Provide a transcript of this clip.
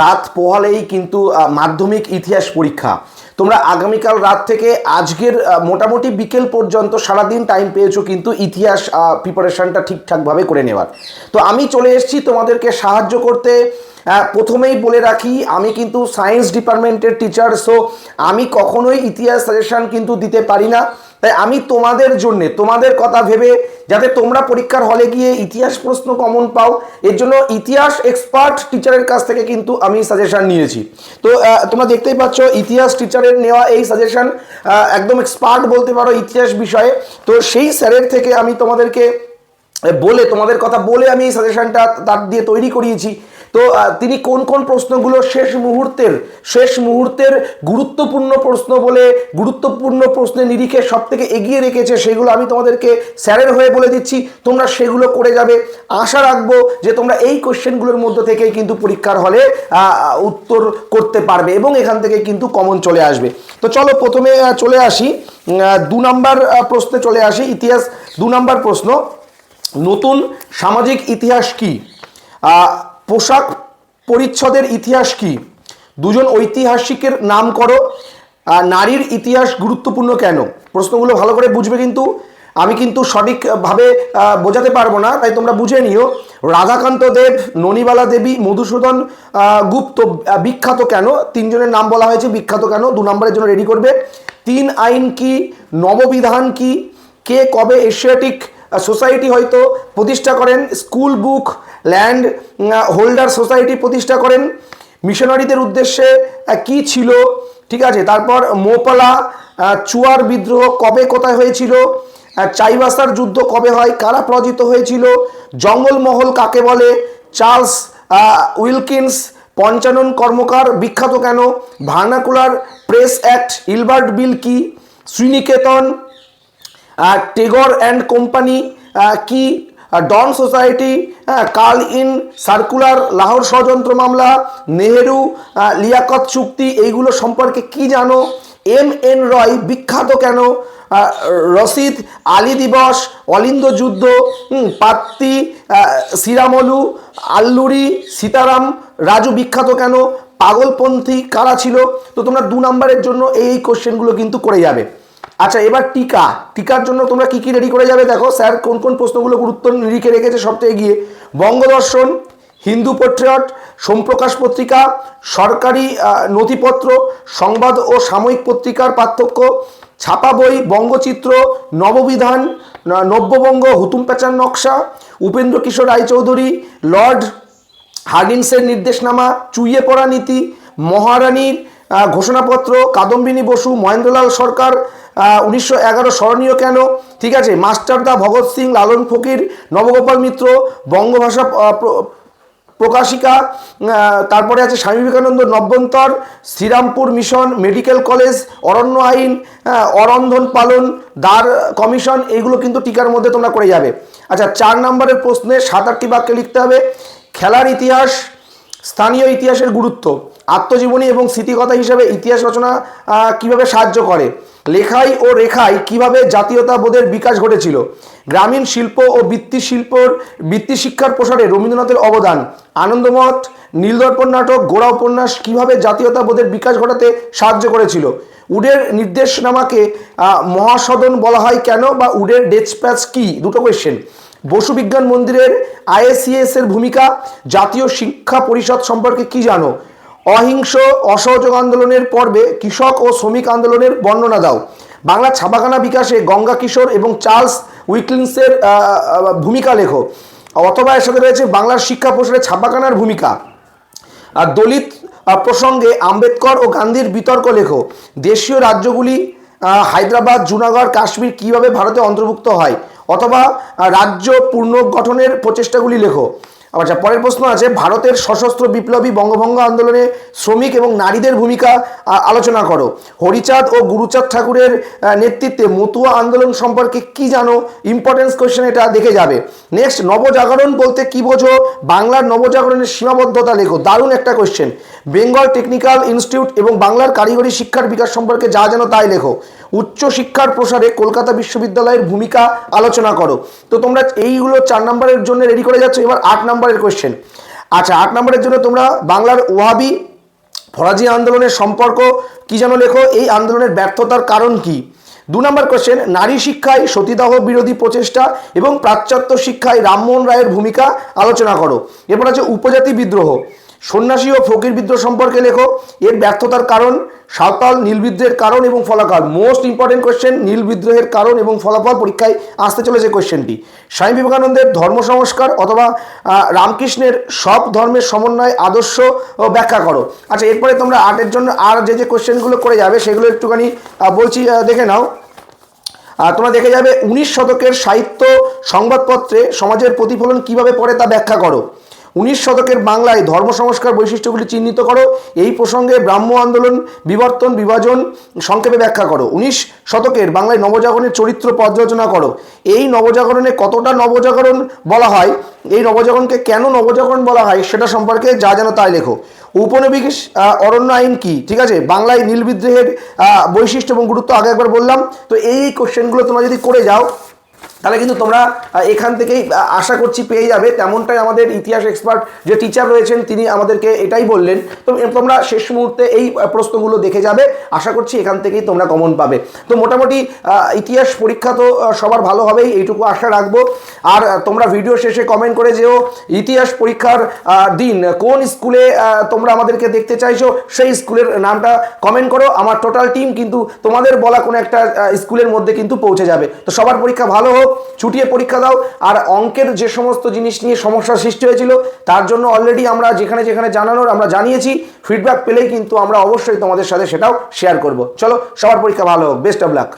রাত পোহালেই কিন্তু মাধ্যমিক ইতিহাস পরীক্ষা। তোমরা আগামীকাল রাত থেকে আজকের মোটামুটি বিকেল পর্যন্ত সারাদিন টাইম পেয়েছ কিন্তু ইতিহাস প্রিপারেশনটা ঠিকঠাকভাবে করে নেওয়ার। তো আমি চলে এসেছি তোমাদেরকে সাহায্য করতে। আহ, প্রথমেই বলে রাখি আমি কিন্তু সায়েন্স ডিপার্টমেন্টের টিচার সো আমি কখনোই ইতিহাস সাজেশন কিন্তু দিতে পারি না। তাই আমি তোমাদের জন্য তোমাদের কথা ভেবে যাতে তোমরা পরীক্ষার হলে গিয়ে ইতিহাস প্রশ্ন কমন পাও এর জন্য ইতিহাস এক্সপার্ট টিচারের কাছ থেকে কিন্তু আমি সাজেশন নিয়েছি। তো তোমরা দেখতেই পাচ্ছ ইতিহাস টিচারের নেওয়া এই সাজেশন একদম এক্সপার্ট বলতে পারো ইতিহাস বিষয়ে। তো সেই স্যারের থেকে আমি তোমাদেরকে বলে তোমাদের কথা বলে আমি এই সাজেশনটা তার দিয়ে তৈরি করিয়েছি। তো তিনি কোন কোন প্রশ্নগুলো শেষ মুহূর্তের শেষ মুহূর্তের গুরুত্বপূর্ণ প্রশ্ন বলে গুরুত্বপূর্ণ প্রশ্নের নিরিখে সব থেকে এগিয়ে রেখেছে সেগুলো আমি তোমাদেরকে স্যারের হয়ে বলে দিচ্ছি। তোমরা সেগুলো করে যাবে। আশা রাখব যে তোমরা এই কোশ্চেনগুলোর মধ্যে থেকেই কিন্তু পরীক্ষার হলে উত্তর করতে পারবে এবং এখান থেকে কিন্তু কমন চলে আসবে। তো চলো প্রথমে চলে আসি। দু নম্বর প্রশ্নে চলে আসি। ইতিহাস, দু নম্বর প্রশ্ন। নতুন সামাজিক ইতিহাস কি? পোশাক পরিচ্ছদের ইতিহাস কি? দুজন ঐতিহাসিকের নাম করো। নারীর ইতিহাস গুরুত্বপূর্ণ কেন? প্রশ্নগুলো ভালো করে বুঝবে কিন্তু। আমি কিন্তু সঠিকভাবে বোঝাতে পারব না, তাই তোমরা বুঝে নিও। রাধাকান্ত দেব, ননিবালা দেবী, মধুসূদন গুপ্ত বিখ্যাত কেন? তিনজনের নাম বলা হয়েছে, বিখ্যাত কেন? দু নম্বরের জন্য রেডি করবে। তিন আইন কি? নববিধান কি? কে কবে এশিয়াটিক সোসাইটি হয়তো প্রতিষ্ঠা করেন school book land holder society প্রতিষ্ঠা করেন। মিশনারিদের উদ্দেশ্যে কি ছিল? ঠিক আছে, তারপর মোপালা চুয়ার বিদ্রোহ কবে কোথায় হয়েছিল? চাইবাসার যুদ্ধ কবে হয়? কারা পরাজিত হয়েছিল? জঙ্গলমহল কাকে বলে? চার্লস উইলকিন্স, পঞ্চানন কর্মকার, বিখ্যাত কেন? Vernacular press act Ilbert bill কি? শ্রীনিকেতন টেগর অ্যান্ড কোম্পানি কি Dawn society Carlyle circular Lahore ষড়যন্ত্র মামলা নেহেরু লিয়াকত চুক্তি, এইগুলো সম্পর্কে কি জানো? এম এন রয় বিখ্যাত কেন? রশিদ আলী দিবস, অলিন্দ যুদ্ধ পাত্তি সিরামলু আল্লুরি, সীতারাম, রাজু বিখ্যাত কেন? পাগলপন্থী কারা ছিল? তো তোমরা দু নম্বরের জন্য এই কোশ্চেনগুলো কিন্তু করে যাবে। আচ্ছা এবার টিকা। টিকার জন্য তোমরা কি কি রেডি করে যাবে দেখো? স্যার, কোন কোন প্রশ্নগুলো গুরুত্ব নিরিখে রেখেছে সবথেকে গিয়ে বঙ্গদর্শন, হিন্দু পোট্রিয়ট সোমপ্রকাশ পত্রিকা, সরকারি নথিপত্র, সংবাদ ও সাময়িক পত্রিকার পার্থক্য, ছাপা বই, বঙ্গচিত্র, নববিধান নব্যবঙ্গ, হুতুম প্যাচার নকশা, উপেন্দ্র কিশোর রায়চৌধুরী, লর্ড হার্ডিন্সের নির্দেশনামা, চুইয়ে পড়া নীতি, মহারানীর ঘোষণাপত্র, কাদম্বিনী বসু, মহেন্দ্রলাল সরকার উনিশশো এগারো স্মরণীয় কেন? ঠিক আছে মাস্টারদা ভগৎ সিং লালন ফকির, নবগোপাল মিত্র, বঙ্গভাষা প্র- প্রকাশিকা তারপরে আছে স্বামী বিবেকানন্দ নব্যন্তর, শ্রীরামপুর মিশন, মেডিকেল কলেজ, অরণ্য আইন অরন্ধন পালন, দ্বার কমিশন, এইগুলো কিন্তু টিকার মধ্যে তোমরা করে যাবে। আচ্ছা চার নম্বরের প্রশ্নে সাত আটটি বাক্যে লিখতে হবে, খেলার ইতিহাস স্থানীয় ইতিহাসের গুরুত্ব, আত্মজীবনী এবং স্মৃতিকথা হিসেবে ইতিহাস রচনা কীভাবে সাহায্য করে, লেখাই ও রেখায় কীভাবে জাতীয়তাবোধের বিকাশ ঘটেছিল, গ্রামীণ শিল্প ও বৃত্তি শিল্পর, বৃত্তি শিক্ষার প্রসারে রবীন্দ্রনাথের অবদান, আনন্দমঠ, নীলদর্পণ নাটক, গোড়া উপন্যাস কীভাবে জাতীয়তাবোধের বিকাশ ঘটাতে সাহায্য করেছিল, উডের নির্দেশনামাকে মহাসদন বলা হয় কেন বা উডের ডেচপ্যাচ কি? দুটো কোয়েশ্চেন বসু বিজ্ঞান মন্দিরের আইএসিএস এর ভূমিকা জাতীয় শিক্ষা পরিষদ সম্পর্কে কি জানো? অহিংস অসহযোগ আন্দোলনের পর্বে কৃষক ও শ্রমিক আন্দোলনের বর্ণনা দাও। বাংলা ছাপাখানা বিকাশে গঙ্গা কিশোর এবং চার্লস আহ, ভূমিকা লেখো। অথবা এর সাথে রয়েছে বাংলার শিক্ষা প্রসারে ছাপাখানার ভূমিকা। আর দলিত প্রসঙ্গে আম্বেদকর ও গান্ধীর বিতর্ক লেখো। দেশীয় রাজ্যগুলি হায়দ্রাবাদ জুনাগড় কাশ্মীর কীভাবে ভারতে অন্তর্ভুক্ত হয়? অথবা রাজ্য পুনর্গঠনের প্রচেষ্টাগুলি লেখো। আচ্ছা পরের প্রশ্ন আছে ভারতের সশস্ত্র বিপ্লবী বঙ্গভঙ্গ আন্দোলনে শ্রমিক এবং নারীদের ভূমিকা আলোচনা করো। হরিচাঁদ ও গুরুচাঁদ ঠাকুরের নেতৃত্বে মতুয়া আন্দোলন সম্পর্কে কি জানো? ইম্পর্টেন্স কোয়েশ্চেন এটা দেখে যাবে। নেক্সট নবজাগরণ বলতে কি বোঝো? বাংলার নবজাগরণের সীমাবদ্ধতা লেখো। দারুণ একটা কোয়েশ্চেন বেঙ্গল টেকনিক্যাল ইনস্টিটিউট এবং বাংলার কারিগরি শিক্ষার বিকাশ সম্পর্কে যা জানো তাই লেখো। উচ্চ শিক্ষার প্রসারে কলকাতা বিশ্ববিদ্যালয়ের ভূমিকা আলোচনা করো। তো তোমরা এইগুলো চার নম্বরের জন্য রেডি করে যাচ্ছ। এবার আট নম্বরের কোয়েশ্চেন আচ্ছা আট নম্বরের জন্য তোমরা বাংলার ওহাবি ফরাজি আন্দোলনের সম্পর্ক কি যেন লেখো? এই আন্দোলনের ব্যর্থতার কারণ কি? দু নম্বর কোশ্চেন নারী শিক্ষায় সতীদাহ বিরোধী প্রচেষ্টা এবং পাশ্চাত্য শিক্ষায় রামমোহন রায়ের ভূমিকা আলোচনা করো। এরপর আছে উপজাতি বিদ্রোহ। সন্ন্যাসী ও ফকির বিদ্রোহ সম্পর্কে লেখো। এর ব্যর্থতার কারণ, সাঁওতাল নীল বিদ্রোহের কারণ এবং ফলাফল মোস্ট ইম্পর্টেন্ট কোশ্চেন নীল বিদ্রোহের কারণ এবং ফলাফল পরীক্ষায় আসতে চলেছে কোশ্চেনটি স্বামী বিবেকানন্দের ধর্ম সংস্কার অথবা রামকৃষ্ণের সব ধর্মের সমন্বয়, আদর্শ ব্যাখ্যা করো। আচ্ছা এরপরে তোমরা আর্টের জন্য আর যে যে কোয়েশ্চেনগুলো করে যাবে, সেগুলো একটুখানি বলছি দেখে নাও। আর তোমরা দেখে যাবে, উনিশ শতকের সাহিত্য সংবাদপত্রে সমাজের প্রতিফলন কীভাবে পড়ে তা ব্যাখ্যা করো। উনিশ শতকের বাংলায় ধর্ম সংস্কার বৈশিষ্ট্যগুলি চিহ্নিত করো। এই প্রসঙ্গে ব্রাহ্ম আন্দোলন, বিবর্তন, বিভাজন সংক্ষেপে ব্যাখ্যা করো। উনিশ শতকের বাংলায় নবজাগরণের চরিত্র পর্যালোচনা করো। এই নবজাগরণে কতটা নবজাগরণ বলা হয়? এই নবজাগরণকে কেন নবজাগরণ বলা হয় সেটা সম্পর্কে যা যেন তাই লেখো। উপনিবেশ অরণ্য আইন কি? ঠিক আছে? বাংলায় নীল বিদ্রোহের বৈশিষ্ট্য এবং গুরুত্ব আগে একবার বললাম। তো এই কোশ্চেনগুলো তোমরা যদি করে যাও তাহলে কিন্তু তোমরা এখান থেকেই আশা করছি পেয়ে যাবে। তেমনটাই আমাদের ইতিহাস এক্সপার্ট যে টিচার রয়েছেন, তিনি আমাদেরকে এটাই বললেন। তো তোমরা শেষ মুহূর্তে এই প্রশ্নগুলো দেখে যাবে। আশা করছি এখান থেকেই তোমরা কমন পাবে। তো, মোটামুটি ইতিহাস পরীক্ষা তো সবার ভালো হবেই, এইটুকু আশা রাখব। আর তোমরা ভিডিও শেষে কমেন্ট করে যেও, ইতিহাস পরীক্ষার দিন, কোন স্কুলে তোমরা আমাদেরকে দেখতে চাইছো, সেই স্কুলের নামটা কমেন্ট করো। আমার টোটাল টিম কিন্তু তোমাদের বলা কোনো একটা স্কুলের মধ্যে কিন্তু পৌঁছে যাবে। তো, সবার পরীক্ষা ভালো হোক ছুটিয়ে পরীক্ষা দাও। আর অঙ্কের যে সমস্ত জিনিস নিয়ে সমস্যা সৃষ্টি হয়েছিল, তার জন্য অলরেডি আমরা যেখানে যেখানে জানানোর আমরা জানিয়েছি। ফিডব্যাক পেলেই কিন্তু আমরা অবশ্যই তোমাদের সাথে সেটাও শেয়ার করব। চলো, সবার পরীক্ষা ভালো হোক। Best of luck